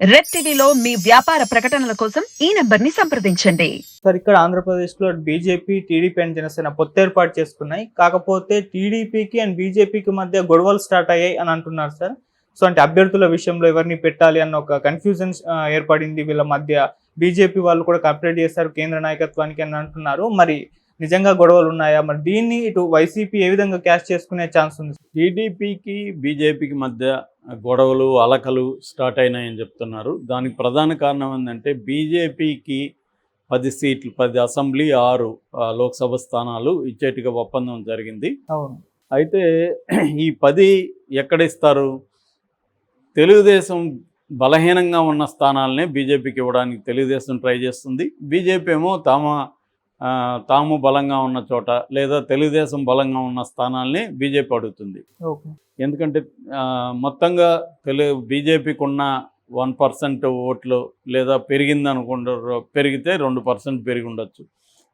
Red టీవీలో మీ వ్యాపార ప్రకటనల కోసం ఈ నెంబర్ని సంప్రదించండి. సార్ ఇక్కడ ఆంధ్రప్రదేశ్లో బీజేపీ టీడీపీ అండ్ జనసేన పొత్తు ఏర్పాటు చేసుకున్నాయి. కాకపోతే టీడీపీకి అండ్ బీజేపీకి మధ్య గొడవలు స్టార్ట్ అయ్యాయి అని అంటున్నారు సార్. సో అంటే అభ్యర్థుల విషయంలో ఎవరిని పెట్టాలి అన్న ఒక కన్ఫ్యూజన్ ఏర్పడింది. వీళ్ళ మధ్య బీజేపీ వాళ్ళు కూడా కంప్లీట్ చేశారు కేంద్ర నాయకత్వానికి అని అంటున్నారు. మరి నిజంగా గొడవలు ఉన్నాయా మరి దీన్ని ఇటు వైసీపీ ఏ విధంగా క్యాష్ చేసుకునే ఛాన్స్ ఉంది? టీడీపీకి బీజేపీకి మధ్య గొడవలు అలకలు స్టార్ట్ అయినాయని చెప్తున్నారు. దానికి ప్రధాన కారణం ఏంటంటే బీజేపీకి పది సీట్లు పది అసెంబ్లీ ఆరు లోక్సభ స్థానాలు ఇచ్చేట్టుగా ఒప్పందం జరిగింది. అవును. అయితే ఈ పది ఎక్కడ ఇస్తారు తెలుగుదేశం బలహీనంగా ఉన్న స్థానాలనే బీజేపీకి ఇవ్వడానికి తెలుగుదేశం ట్రై చేస్తుంది. బీజేపీ ఏమో తమ తాము బలంగా ఉన్న చోట లేదా తెలుగుదేశం బలంగా ఉన్న స్థానాల్ని బీజేపీ అడుగుతుంది. ఎందుకంటే మొత్తంగా తెలుగు బీజేపీకి ఉన్న వన్ పర్సెంట్ ఓట్లు లేదా పెరిగింది అనుకుంటారు పెరిగితే రెండు పర్సెంట్ పెరిగి ఉండొచ్చు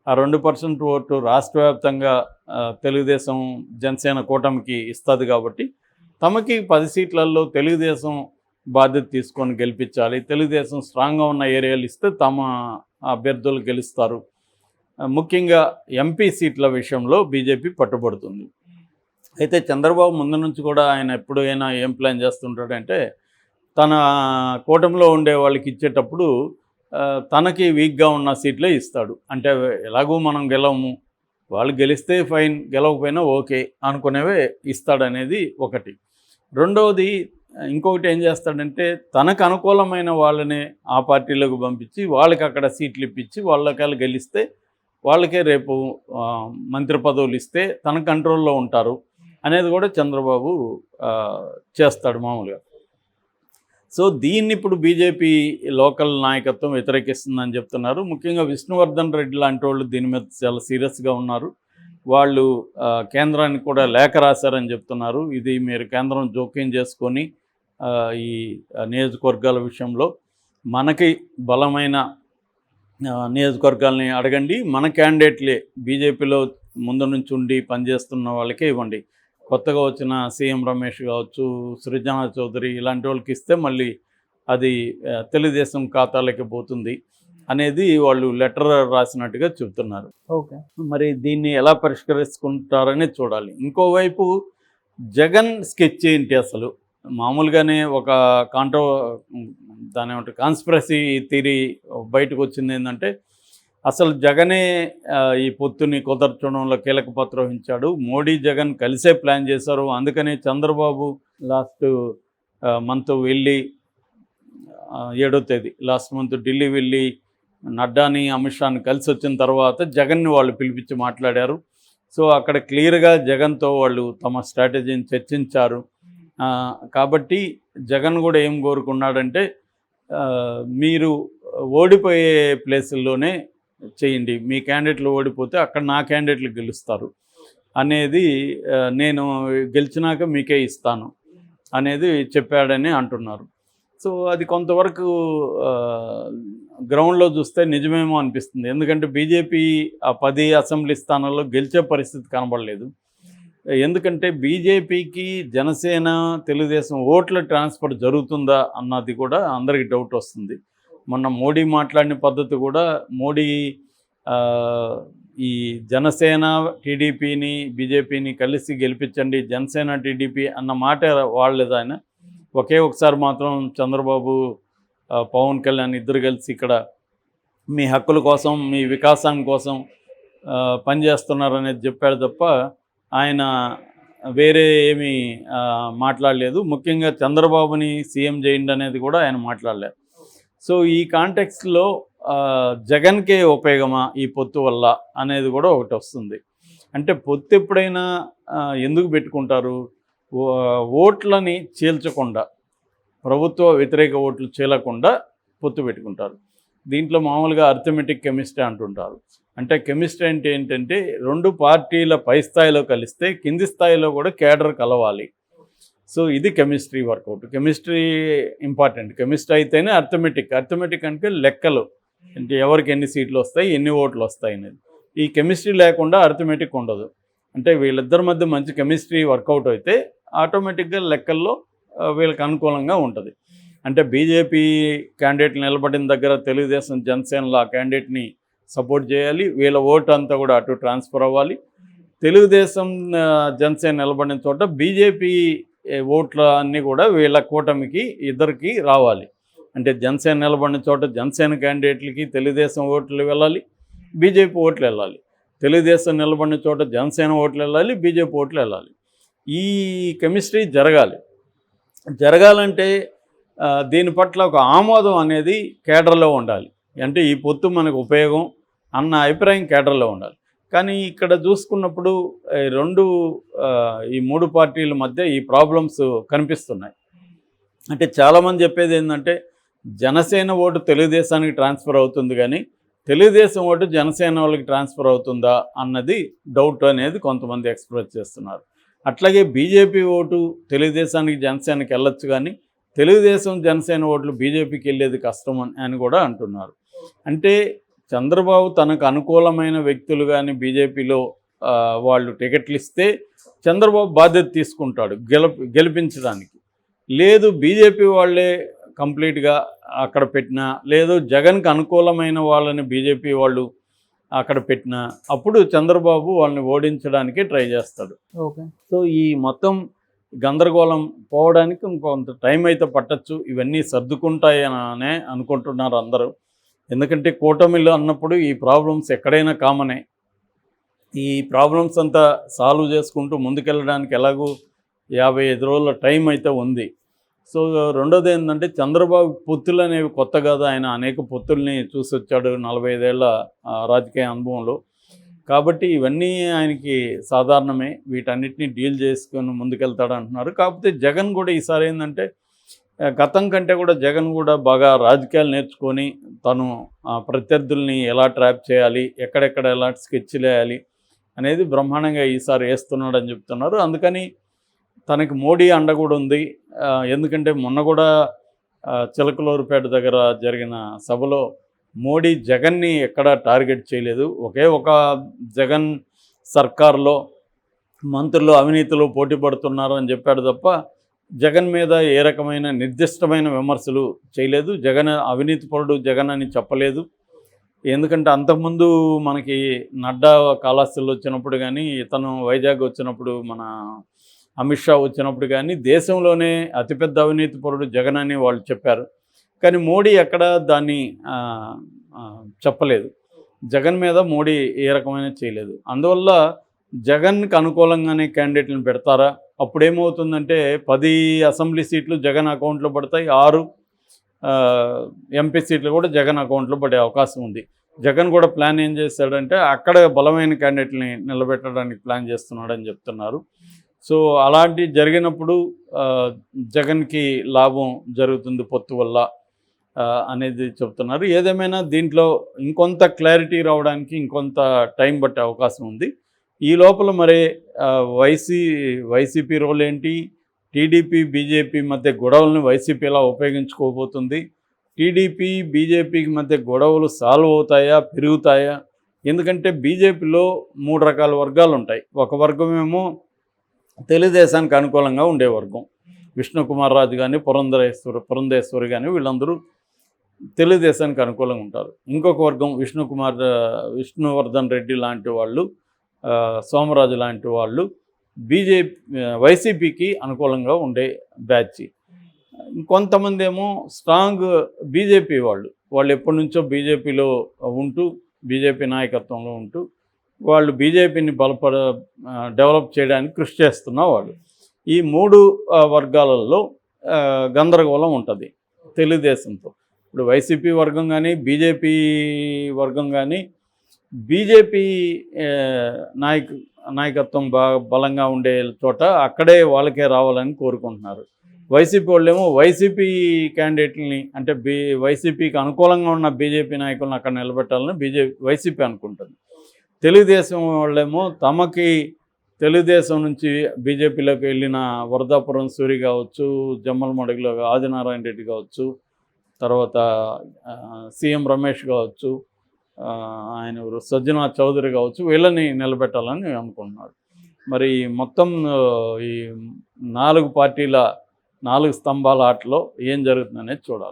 ఆ రెండు పర్సెంట్ ఓటు రాష్ట్ర వ్యాప్తంగా తెలుగుదేశం జనసేన కూటమికి ఇస్తుంది కాబట్టి తమకి పది సీట్లలో తెలుగుదేశం బాధ్యత తీసుకొని గెలిపించాలి. తెలుగుదేశం స్ట్రాంగ్గా ఉన్న ఏరియాలు ఇస్తే తమ అభ్యర్థులు గెలుస్తారు. ముఖ్యంగా ఎంపీ సీట్ల విషయంలో బీజేపీ పట్టుబడుతుంది. అయితే చంద్రబాబు ముందు నుంచి కూడా ఆయన ఎప్పుడైనా ఏం ప్లాన్ చేస్తుంటాడంటే తన కూటమిలో ఉండే వాళ్ళకి ఇచ్చేటప్పుడు తనకి వీక్గా ఉన్న సీట్లే ఇస్తాడు. అంటే ఎలాగో మనం గెలవము. వాళ్ళు గెలిస్తే ఫైన్ గెలవకపోయినా ఓకే అనుకునేవే ఇస్తాడనేది ఒకటి. రెండవది ఇంకొకటి ఏం చేస్తాడంటే తనకు అనుకూలమైన వాళ్ళనే ఆ పార్టీలోకి పంపించి వాళ్ళకి అక్కడ సీట్లు ఇప్పించి వాళ్ళకాలు గెలిస్తే వాళ్ళకే రేపు మంత్రి పదవులు ఇస్తే తన కంట్రోల్లో ఉంటారు అనేది కూడా చంద్రబాబు చేస్తాడు మామూలుగా. సో దీన్ని ఇప్పుడు బీజేపీ లోకల్ నాయకత్వం వ్యతిరేకిస్తుందని చెప్తున్నారు. ముఖ్యంగా విష్ణువర్ధన్ రెడ్డి లాంటి వాళ్ళు దీని మీద చాలా సీరియస్గా ఉన్నారు. వాళ్ళు కేంద్రానికి కూడా లేఖ రాశారని చెప్తున్నారు. ఇది మీరు కేంద్రం జోక్యం చేసుకొని ఈ నియోజకవర్గాల విషయంలో మనకి బలమైన నియోజకవర్గాల్ని అడగండి. మన క్యాండిడేట్లే బీజేపీలో ముందు నుంచి ఉండి పనిచేస్తున్న వాళ్ళకే ఇవ్వండి. కొత్తగా వచ్చిన సీఎం రమేష్ కావచ్చు సృజనా చౌదరి ఇలాంటి వాళ్ళకి ఇస్తే మళ్ళీ అది తెలుగుదేశం ఖాతాలకి పోతుంది అనేది వాళ్ళు లెటర్ రాసినట్టుగా చెబుతున్నారు. ఓకే. మరి దీన్ని ఎలా పరిష్కరించుకుంటారని చూడాలి. ఇంకోవైపు జగన్ స్కెచ్ ఏంటి అసలు? మామూలుగానే ఒక కాంట్రో దాని ఏమంటారు కాన్స్పిరసీ థిరీ బయటకు వచ్చింది ఏంటంటే అసలు జగనే ఈ పొత్తుని కుదర్చడంలో కీలక పాత్ర వహించాడు. మోడీ జగన్ కలిసే ప్లాన్ చేశారు. అందుకనే చంద్రబాబు లాస్ట్ మంత్ వెళ్ళి ఏడో తేదీ లాస్ట్ మంత్ ఢిల్లీ వెళ్ళి నడ్డాని అమిత్ షాని కలిసి వచ్చిన తర్వాత జగన్ని వాళ్ళు పిలిపించి మాట్లాడారు. సో అక్కడ క్లియర్గా జగన్తో వాళ్ళు తమ స్ట్రాటజీని చర్చించారు. కాబట్టి జగన్ కూడా ఏం కోరుకున్నాడంటే మీరు ఓడిపోయే ప్లేసుల్లోనే చేయండి మీ క్యాండిడేట్లు ఓడిపోతే అక్కడ నా క్యాండిడేట్లు గెలుస్తారు అనేది నేను గెలిచినాక మీకే ఇస్తాను అనేది చెప్పాడని అంటున్నారు. సో అది కొంతవరకు గ్రౌండ్లో చూస్తే నిజమేమో అనిపిస్తుంది. ఎందుకంటే బీజేపీ ఆ పది అసెంబ్లీ స్థానాల్లో గెలిచే పరిస్థితి కనబడలేదు. ఎందుకంటే బీజేపీకి జనసేన తెలుగుదేశం ఓట్ల ట్రాన్స్ఫర్ జరుగుతుందా అన్నది కూడా అందరికీ డౌట్ వస్తుంది. మొన్న మోడీ మాట్లాడిన పద్ధతి కూడా మోడీ ఈ జనసేన టీడీపీని బీజేపీని కలిసి గెలిపించండి జనసేన టీడీపీ అన్న మాట వాడలేదు ఆయన. ఒకే ఒకసారి మాత్రం చంద్రబాబు పవన్ కళ్యాణ్ ఇద్దరు కలిసి ఇక్కడ మీ హక్కుల కోసం మీ వికాసం కోసం పనిచేస్తున్నారనేది చెప్పాడు తప్ప ఆయన వేరే ఏమీ మాట్లాడలేదు. ముఖ్యంగా చంద్రబాబుని సీఎం చేయండి అనేది కూడా ఆయన మాట్లాడలేదు. సో ఈ కాంటెక్స్లో జగన్కే ఉపయోగమా ఈ పొత్తు వల్ల అనేది కూడా ఒకటి వస్తుంది. అంటే పొత్తు ఎప్పుడైనా ఎందుకు పెట్టుకుంటారు? ఓ- ఓట్లని చీల్చకుండా ప్రభుత్వ వ్యతిరేక ఓట్లు చీలకుండా పొత్తు పెట్టుకుంటారు. దీంట్లో మామూలుగా అర్థమెటిక్ కెమిస్ట్రీ అంటుంటారు. అంటే కెమిస్ట్రీ అంటే ఏంటంటే రెండు పార్టీల పై స్థాయిలో కలిస్తే కింది స్థాయిలో కూడా కేడర్ కలవాలి. సో ఇది chemistry workout. Chemistry important. Chemistry అయితేనే అర్థమెటిక్. అర్థమెటిక్ అంటే లెక్కలు. అంటే ఎవరికి ఎన్ని సీట్లు వస్తాయి ఎన్ని ఓట్లు వస్తాయి అనేది. ఈ కెమిస్ట్రీ లేకుండా అర్థమెటిక్ ఉండదు. అంటే వీళ్ళిద్దరి మధ్య మంచి కెమిస్ట్రీ వర్కౌట్ అయితే ఆటోమేటిక్గా లెక్కల్లో వీళ్ళకి అనుకూలంగా ఉంటుంది. అంటే బీజేపీ క్యాండిడేట్ నిలబడిన దగ్గర తెలుగుదేశం జనసేనలో ఆ క్యాండిడేట్ని సపోర్ట్ చేయాలి. వీళ్ళ ఓటు అంతా కూడా అటు ట్రాన్స్ఫర్ అవ్వాలి. తెలుగుదేశం జనసేన నిలబడిన చోట బీజేపీ ఓట్ల అన్నీ కూడా వీళ్ళ కూటమికి ఇద్దరికి రావాలి. అంటే జనసేన నిలబడిన చోట జనసేన క్యాండిడేట్లకి తెలుగుదేశం ఓట్లు వెళ్ళాలి బీజేపీ ఓట్లు వెళ్ళాలి. తెలుగుదేశం నిలబడిన చోట జనసేన ఓట్లు వెళ్ళాలి బీజేపీ ఓట్లు వెళ్ళాలి. ఈ కెమిస్ట్రీ జరగాలి. జరగాలంటే దీని పట్ల ఒక ఆమోదం అనేది కేడర్లో ఉండాలి. అంటే ఈ పొత్తు మనకు ఉపయోగం. అన్న అభిప్రాయం కేటర్లో ఉండాలి. కానీ ఇక్కడ చూసుకున్నప్పుడు రెండు ఈ మూడు పార్టీల మధ్య ఈ ప్రాబ్లమ్స్ కనిపిస్తున్నాయి. అంటే చాలామంది చెప్పేది ఏంటంటే జనసేన ఓటు తెలుగుదేశానికి ట్రాన్స్ఫర్ అవుతుంది కానీ తెలుగుదేశం ఓటు జనసేన వాళ్ళకి ట్రాన్స్ఫర్ అవుతుందా అన్నది డౌట్ అనేది కొంతమంది ఎక్స్ప్రెస్ చేస్తున్నారు. అట్లాగే బీజేపీ ఓటు తెలుగుదేశానికి జనసేనకి వెళ్ళొచ్చు కానీ తెలుగుదేశం జనసేన ఓట్లు బీజేపీకి వెళ్ళేది కష్టం అని కూడా అంటున్నారు. అంటే చంద్రబాబు తనకు అనుకూలమైన వ్యక్తులు కానీ బీజేపీలో వాళ్ళు టికెట్లు ఇస్తే చంద్రబాబు బాధ్యత తీసుకుంటాడు గెలప గెలిపించడానికి. లేదు బీజేపీ వాళ్ళే కంప్లీట్గా అక్కడ పెట్టినా లేదు జగన్కి అనుకూలమైన వాళ్ళని బీజేపీ వాళ్ళు అక్కడ పెట్టినా అప్పుడు చంద్రబాబు వాళ్ళని ఓడించడానికి ట్రై చేస్తాడు. ఓకే. సో ఈ మొత్తం గందరగోళం పోవడానికి ఇంకొంత టైం అయితే పట్టచ్చు. ఇవన్నీ సర్దుకుంటాయనే అనుకుంటున్నారు అందరూ. ఎందుకంటే కూటమిలో అన్నప్పుడు ఈ ప్రాబ్లమ్స్ ఎక్కడైనా కామనే. ఈ ప్రాబ్లమ్స్ అంతా సాల్వ్ చేసుకుంటూ ముందుకెళ్ళడానికి ఎలాగూ యాభై ఐదు రోజుల టైం అయితే ఉంది. సో రెండోది ఏంటంటే చంద్రబాబు పొత్తులు అనేవి కొత్త కాదు. ఆయన అనేక పొత్తుల్ని చూసి వచ్చాడు నలభై ఐదేళ్ళ రాజకీయ అనుభవంలో. కాబట్టి ఇవన్నీ ఆయనకి సాధారణమే. వీటన్నిటిని డీల్ చేసుకొని ముందుకెళ్తాడు అంటున్నారు కాకపోతే జగన్ కూడా ఈసారి ఏంటంటే గతం కంటే కూడా జగన్ కూడా బాగా రాజకీయాలు నేర్చుకొని తను ఆ, ప్రత్యర్థుల్ని ఎలా ట్రాప్ చేయాలి ఎక్కడెక్కడ ఎలా స్కెచ్లు వేయాలి అనేది బ్రహ్మాండంగా ఈసారి వేస్తున్నాడని చెప్తున్నారు. అందుకని తనకి మోడీ అండ కూడా ఉంది. ఎందుకంటే మొన్న కూడా చిలకలూరుపేట దగ్గర జరిగిన సభలో మోడీ జగన్ని ఎక్కడ టార్గెట్ చేయలేదు. ఒకే ఒక జగన్ సర్కార్లో మంత్రులు అవినీతిలో పోటీ పడుతున్నారు అని చెప్పాడు తప్ప జగన్ మీద ఏ రకమైన నిర్దిష్టమైన విమర్శలు చేయలేదు. జగన్ అవినీతి పరుడు జగన్ అని చెప్పలేదు. ఎందుకంటే అంతకుముందు మనకి నడ్డా కాళహస్తిలో వచ్చినప్పుడు కానీ ఇతను వైజాగ్ వచ్చినప్పుడు మన అమిత్ షా వచ్చినప్పుడు కానీ దేశంలోనే అతిపెద్ద అవినీతి పరుడు జగన్ అని వాళ్ళు చెప్పారు. కానీ మోడీ ఎక్కడ దాన్ని చెప్పలేదు. జగన్ మీద మోడీ ఏ రకమైన చేయలేదు. అందువల్ల జగన్కి అనుకూలంగానే క్యాండిడేట్లను పెడతారా? అప్పుడు ఏమవుతుందంటే పది అసెంబ్లీ సీట్లు జగన్ అకౌంట్లో పడతాయి ఆరు ఎంపీ సీట్లు కూడా జగన్ అకౌంట్లో పడే అవకాశం ఉంది. జగన్ కూడా ప్లాన్ ఏం చేశాడంటే అక్కడ బలమైన క్యాండిడేట్ని నిలబెట్టడానికి ప్లాన్ చేస్తున్నాడని చెప్తున్నారు. సో అలాంటి జరిగినప్పుడు జగన్కి లాభం జరుగుతుంది పొత్తు వల్ల అనేది చెప్తున్నారు. ఏదేమైనా దీంట్లో ఇంకొంత క్లారిటీ రావడానికి ఇంకొంత టైం పట్టే అవకాశం ఉంది. ఈ లోపల మరి వైసీ వైసీపీ రోల్ ఏంటి? టీడీపీ బీజేపీ మధ్య గొడవలను వైసీపీ ఎలా ఉపయోగించుకోబోతుంది. టీడీపీ బీజేపీకి మధ్య గొడవలు సాల్వ్ అవుతాయా పెరుగుతాయా? ఎందుకంటే బీజేపీలో మూడు రకాల వర్గాలు ఉంటాయి. ఒక వర్గం ఏమో తెలుగుదేశానికి అనుకూలంగా ఉండే వర్గం. విష్ణుకుమార్ రాజు కానీ పురంధరేశ్వరి పురంధేశ్వరి కానీ వీళ్ళందరూ తెలుగుదేశానికి అనుకూలంగా ఉంటారు. ఇంకొక వర్గం విష్ణుకుమార్ విష్ణువర్ధన్ రెడ్డి లాంటి వాళ్ళు సోమరాజు లాంటి వాళ్ళు బీజేపీ వైసీపీకి అనుకూలంగా ఉండే బ్యాచ్. ఇంకొంతమంది ఏమో స్ట్రాంగ్ బీజేపీ వాళ్ళు. వాళ్ళు ఎప్పటి నుంచో బీజేపీలో ఉంటూ బీజేపీ నాయకత్వంలో ఉంటూ వాళ్ళు బీజేపీని బలపడ డెవలప్ చేయడానికి కృషి చేస్తున్న వాళ్ళు. ఈ మూడు వర్గాలలో గందరగోళం ఉంటుంది తెలుగుదేశంతో. ఇప్పుడు వైసీపీ వర్గం కానీ బీజేపీ వర్గం కానీ బీజేపీ నాయక నాయకత్వం బాగా బలంగా ఉండే చోట అక్కడే వాళ్ళకే రావాలని కోరుకుంటున్నారు. వైసీపీ వాళ్ళేమో వైసీపీ క్యాండిడేట్ని అంటే బీ వైసీపీకి అనుకూలంగా ఉన్న బీజేపీ నాయకులను అక్కడ నిలబెట్టాలని బీజేపీ వైసీపీ అనుకుంటుంది. తెలుగుదేశం వాళ్ళేమో తమకి తెలుగుదేశం నుంచి బీజేపీలోకి వెళ్ళిన వరదాపురం సూరి కావచ్చు జమ్మల మడుగులో ఆదినారాయణ రెడ్డి కావచ్చు తర్వాత సీఎం రమేష్ కావచ్చు ఆయన సజ్జనా సజ్జనాథ్ చౌదరి కావచ్చు వీళ్ళని నిలబెట్టాలని అనుకుంటున్నాడు. మరి మొత్తం ఈ నాలుగు పార్టీల నాలుగు స్తంభాల ఆటలో ఏం జరుగుతుందనేది చూడాలి.